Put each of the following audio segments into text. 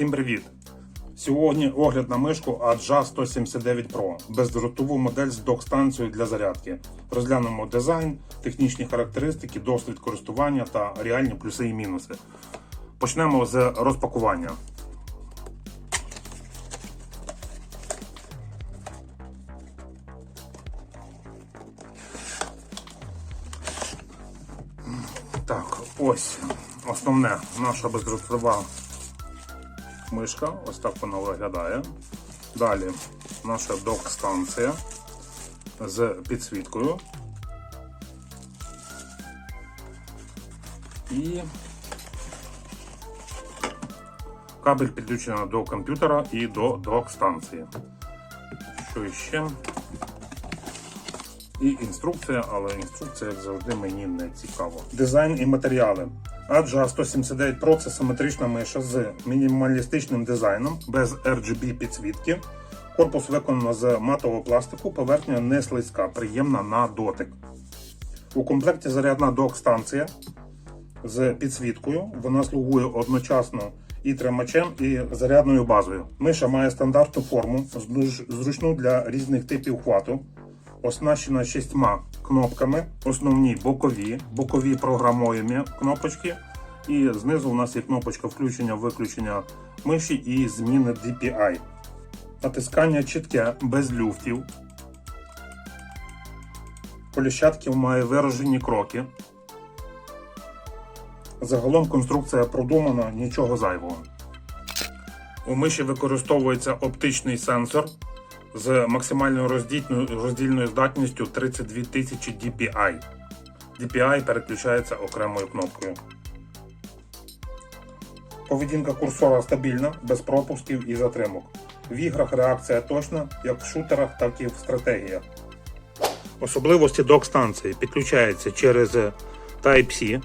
Всім привіт! Сьогодні огляд на мишку Adja 179 Pro бездротову модель з док-станцією для зарядки. Розглянемо дизайн, технічні характеристики, досвід користування та реальні плюси і мінуси. Почнемо з розпакування. Так, ось основне наша бездротова мишка. Ось так вона виглядає. Далі наша док-станція з підсвіткою. І кабель підключений до комп'ютера і до док-станції. Що ще? І інструкція, але інструкція, як завжди, мені не цікаво. Дизайн і матеріали. Adja 179 Pro це симетрична миша з мінімалістичним дизайном, без RGB підсвітки. Корпус виконано з матового пластику, поверхня не слизька, приємна на дотик. У комплекті зарядна док-станція з підсвіткою. Вона слугує одночасно і тримачем, і зарядною базою. Миша має стандартну форму, зручну для різних типів хвату. Оснащена шістьма кнопками, основні бокові, бокові програмуємі кнопочки. І знизу у нас є кнопочка включення-виключення миші і зміни DPI. Натискання чітке, без люфтів. Коліщатків має виражені кроки. Загалом конструкція продумана, нічого зайвого. У миші використовується оптичний сенсор з максимальною роздільною, здатністю 32 тисячі DPI. DPI переключається окремою кнопкою. Поведінка курсора стабільна, без пропусків і затримок. В іграх реакція точна, як в шутерах, так і в стратегіях. Особливості док-станції підключається через Type-C.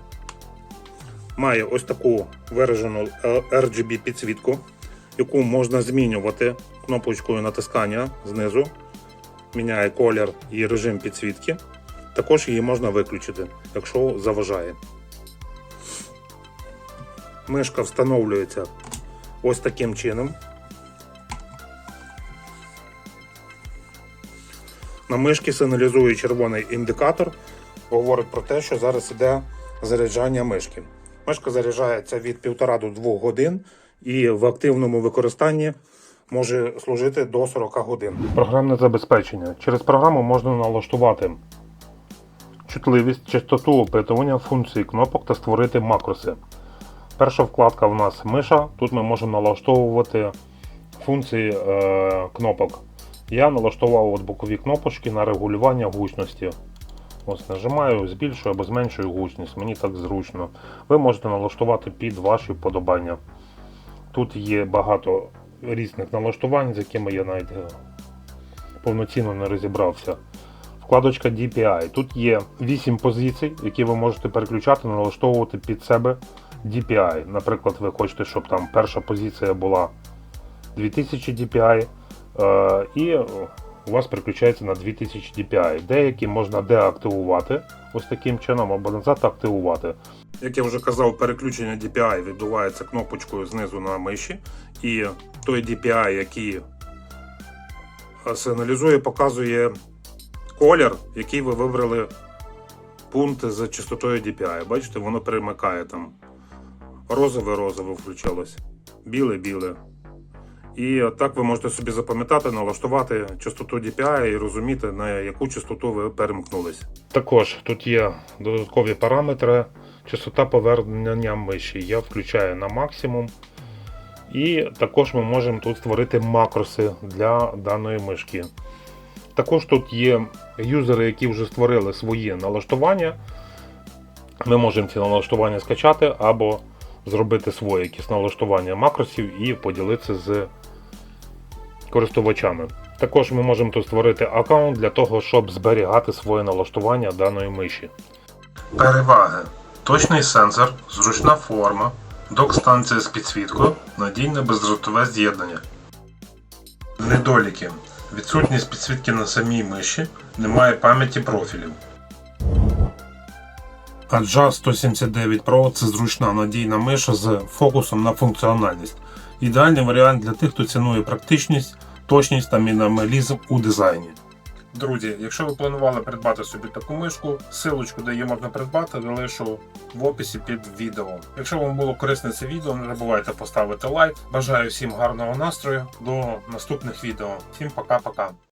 Має ось таку виражену RGB підсвітку, яку можна змінювати кнопочкою натискання знизу. Міняє колір і режим підсвітки. Також її можна виключити, якщо заважає. Мишка встановлюється ось таким чином. На мишці сигналізує червоний індикатор, говорить про те, що зараз іде заряджання мишки. Мишка заряджається від 1,5 до 2 годин і в активному використанні може служити до 40 годин. Програмне забезпечення. Через програму можна налаштувати чутливість, частоту опитування, функції кнопок та створити макроси. Перша вкладка в нас миша. Тут ми можемо налаштовувати функції е, кнопок. Я налаштував от бокові кнопочки на регулювання гучності. Ось нажимаю, збільшую або зменшую гучність, мені так зручно. Ви можете налаштувати під ваші вподобання. Тут є багато різних налаштувань, з якими я навіть е, повноцінно не розібрався. Вкладочка DPI. Тут є 8 позицій, які ви можете переключати, налаштовувати під себе DPI. Наприклад, ви хочете, щоб там перша позиція була 2000 DPI, е, і у вас переключається на 2000 DPI. Деякі можна деактивувати ось таким чином або назад активувати. Як я вже казав, переключення DPI відбувається кнопочкою знизу на миші, і той DPI, який сигналізує, показує колір, який ви вибрали пункт з частотою DPI. Бачите, воно перемикає там. Розове-розове включилось, біле-біле. І так ви можете собі запам'ятати, налаштувати частоту DPI і розуміти, на яку частоту ви перемкнулись. Також тут є додаткові параметри. Частота повернення миші я включаю на максимум. І також ми можемо тут створити макроси для даної мишки. Також тут є юзери, які вже створили свої налаштування. Ми можемо ці налаштування скачати або зробити своє якісь налаштування макросів і поділитися з користувачами. Також ми можемо тут створити аккаунт для того, щоб зберігати своє налаштування даної миші. Переваги. Точний сенсор, зручна форма, док-станція з підсвіткою, надійне бездротове з'єднання. Недоліки. Відсутність підсвітки на самій миші, немає пам'яті профілів. Adja 179 Pro це зручна надійна миша з фокусом на функціональність. Ідеальний варіант для тих, хто цінує практичність, точність та мінімалізм у дизайні. Друзі, якщо ви планували придбати собі таку мишку, силочку, де її можна придбати, залишу в описі під відео. Якщо вам було корисне це відео, не забувайте поставити лайк. Бажаю всім гарного настрою. До наступних відео. Всім пока-пока.